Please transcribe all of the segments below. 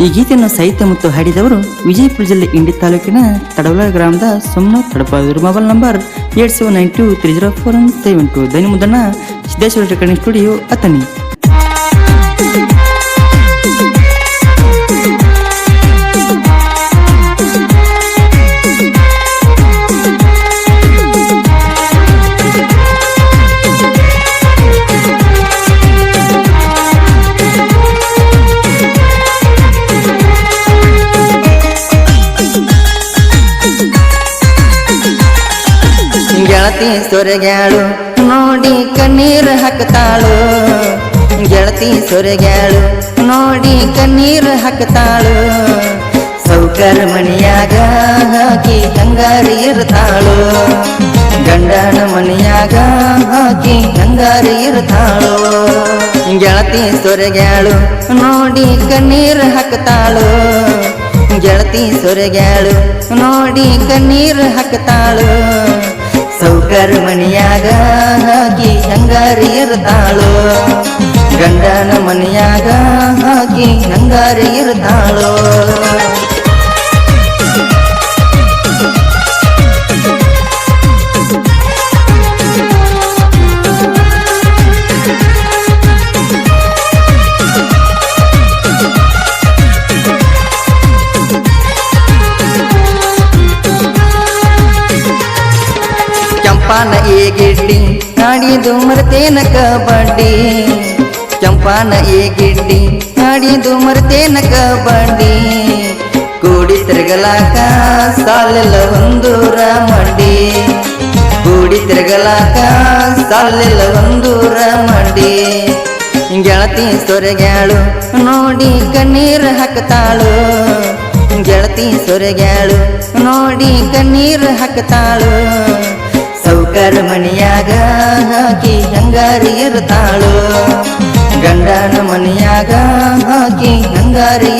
ಈ ಗೀತೆಯನ್ನು ಸಾಹಿತ್ಯ ಮತ್ತು ಹಾಡಿದವರು ವಿಜಯಪುರ ಜಿಲ್ಲೆ ಇಂಡಿ ತಾಲೂಕಿನ ತಡವಲ ಗ್ರಾಮದ ಸೋಮನಾಥ್ ತಡಪ ಇವರು mobile number eight seven nine two three zero four one seven two. ದೈನಿ Muddanna Siddeshwara recording studio Athani ಸೊರೆಗ್ಯಾಳು. ನೋಡಿ ಕಣ್ಣೀರು ಹಾಕ್ತಾಳು. ಗೆಳತಿ ಸೊರೆಗ್ಯಾಳು. ನೋಡಿ ಕಣ್ಣೀರು ಹಾಕ್ತಾಳು. ಸೌಕರ್ ಮನಿಯಾಗ ಹಾಕಿ ಹಂಗಾರಿ ಇರ್ತಾಳು. ಗಂಡನ ಮನಿಯಾಗ ಹಾಕಿ ಹಂಗಾರಿ ಇರ್ತಾಳು. ಗೆಳತಿ ಸೊರೆಗ್ಯಾಳು. ನೋಡಿ ಕಣ್ಣೀರು ಹಾಕ್ತಾಳು. ಗೆಳತಿ ಸೊರೆಗ್ಯಾಳು. ನೋಡಿ ಕಣ್ಣೀರು ಹಾಕ್ತಾಳು. ಸೌಕರ್ ಮನಿಯಾಗ ಹಾಕಿ ಹಂಗಾರಿ ಇರ್ತಾಳು? ಗಂಡನ ಮನೆಯಾಗ ಹಾಕಿ ಹಂಗಾರಿ ಇರ್ತಾಳು? ಚಂಪಾನ ಏಗಿಡ್ಲಿ ನಾಡಿದು ಮರ್ತೇನ ಕಬಡ್ಡಿ. ಚಂಪಾನ ಏಗಿಡ್ಲಿ ನಾಡಿದು ಮರ್ತೇನ ಕಬಡ್ಡಿ. ಕೂಡಿ ತಿರುಗಲಾಕ ಸಾಲೆಲ್ಲ ಒಂದೂರ ಮಂಡಿ ಕೂಡಿ ತಿರುಗಲಾಕ ಸಾಲೆಲ್ಲ ಒಂದೂರ ಮಂಡಿ ಗೆಳತಿ ಸೊರೆಗ್ಯಾಳು, ನೋಡಿ ಕಣ್ಣೀರು ಹಾಕ್ತಾಳು ಗೆಳತಿ ಸೊರೆಗ್ಯಾಳು, ನೋಡಿ ಕಣ್ಣೀರು ಹಾಕ್ತಾಳು ಸೌಕರ್ ಮಣಿಯಾಗ ಹಾಕಿ ಹಂಗಾರಿ ಇರ್ತಾಳು ಗಂಡನ ಮನೆಯಾಗ ಹಾಕಿ ಹಂಗಾರಿ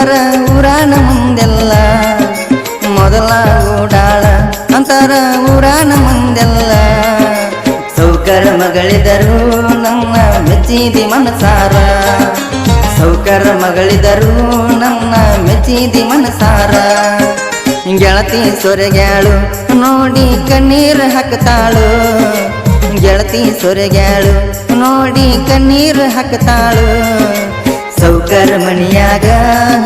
ಅಂತಾರ ಊರಾನ ಮುಂದೆಲ್ಲ, ಮೊದಲ ಓಡಾಳ ಅಂತಾರ ಊರಾನ ಮುಂದೆಲ್ಲ. ಸೌಕರ ಮಗಳಿದರು ನನ್ನ ಮೆಚ್ಚಿದಿ ಮನಸಾರ. ಸೌಕರ ಮಗಳಿದರು ನನ್ನ ಮೆಚ್ಚಿದಿ ಮನಸಾರ. ಗೆಳತಿ ಸೊರೆಗ್ಯಾಳು ನೋಡಿ ಕಣ್ಣೀರು ಹಾಕ್ತಾಳು ಗೆಳತಿ ಸೊರೆಗ್ಯಾಳು ನೋಡಿ ಕಣ್ಣೀರು ಹಾಕ್ತಾಳು ಸೌಕರ್ ಮನಿಯಾಗ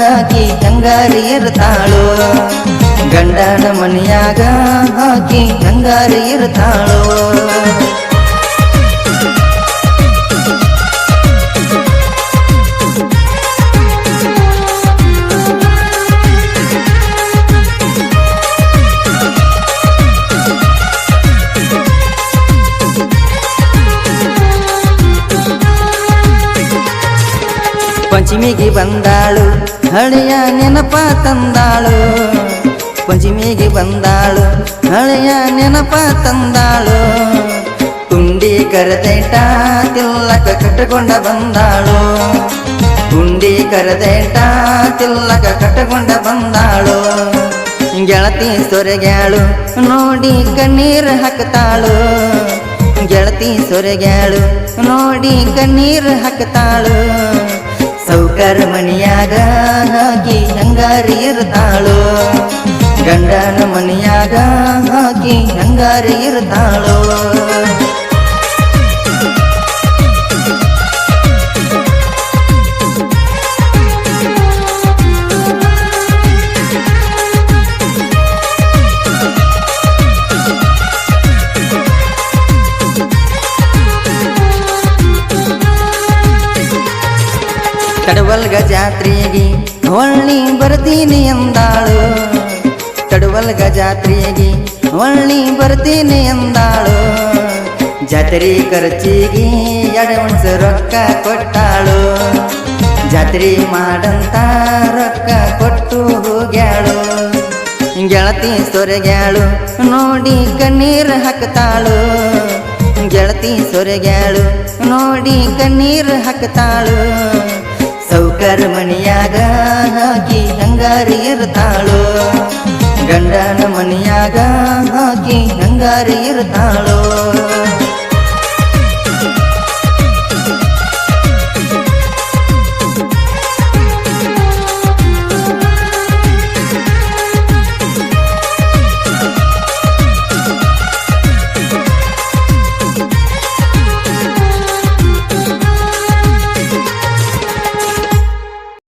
ಹಾಕಿ ಹಂಗಾರಿ ಇರ್ತಾಳು ಗಂಡನ ಮನಿಯಾಗ ಹಾಕಿ ಹಂಗಾರಿ ಇರ್ತಾಳು ಪಂಚಮಿಗೆ ಬಂದಾಳು. ಹಳೆಯ ನೆನಪ ತಂದಾಳು. ಪಂಚಮಿಗೆ ಬಂದಾಳು. ಹಳೆಯ ನೆನಪ ತಂದಾಳು. ತುಂಡಿ ಕರೆದೇಟ ತಿಲ್ಲಕ ಕಟ್ಟಕೊಂಡ ಬಂದಾಳು. ತುಂಡಿ ಕರೆದೇಟ ತಿಲ್ಲಕ ಕಟ್ಟಕೊಂಡ ಬಂದಾಳು. ಗೆಳತಿ ಸೊರೆಗ್ಯಾಳು, ನೋಡಿ ಕಣ್ಣೀರು ಹಾಕ್ತಾಳು ಗೆಳತಿ ಸೊರೆಗ್ಯಾಳು, ನೋಡಿ ಕಣ್ಣೀರು ಹಾಕ್ತಾಳು ಸೌಕರ್ ಮಣಿಯಾಗ ಹಾಕಿ ಹಂಗಾರಿ ಇರ್ತಾಳು? ಗಂಡನ ಮನೆಯಾಗ ಹಾಕಿ ಹಂಗಾರಿ ಇರ್ತಾಳು? ತಡವಲ್ಗ ಜಾತ್ರೆಗೆ ಹೊಳ್ಳಿ ಬರ್ತೀನಿ ಎಂದಾಳು. ತಡವಲ್ಗ ಜಾತ್ರೆಗೆ ಹೊಳ್ಳಿ ಬರ್ತೀನಿ ಎಂದಾಳು. ಜಾತ್ರೆ ಖರ್ಚಿಗೆ ಎಡವಣ್ಸ ರೊಕ್ಕ ಕೊಟ್ಟಾಳು. ಜಾತ್ರೆ ಮಾಡಂತ ರೊಕ್ಕ ಕೊಟ್ಟು ಹೋಗ್ಯಾಳು. ಗೆಳತಿ ಸೊರೆಗ್ಯಾಳು, ನೋಡಿ ಕಣ್ಣೀರ್ ಹಾಕ್ತಾಳು. ಗೆಳತಿ ಸೊರೆಗ್ಯಾಳು, ನೋಡಿ ಕಣ್ಣೀರ್ ಹಾಕ್ತಾಳು. ಸೌಕರ್ ಮನಿಯಾಗ ಹಾಕಿ ಹಂಗಾರಿ ಇರ್ತಾಳೋ. ಗಂಡನ ಮನಿಯಾಗ ಹಾಕಿ ಹಂಗಾರಿ ಇರ್ತಾಳು.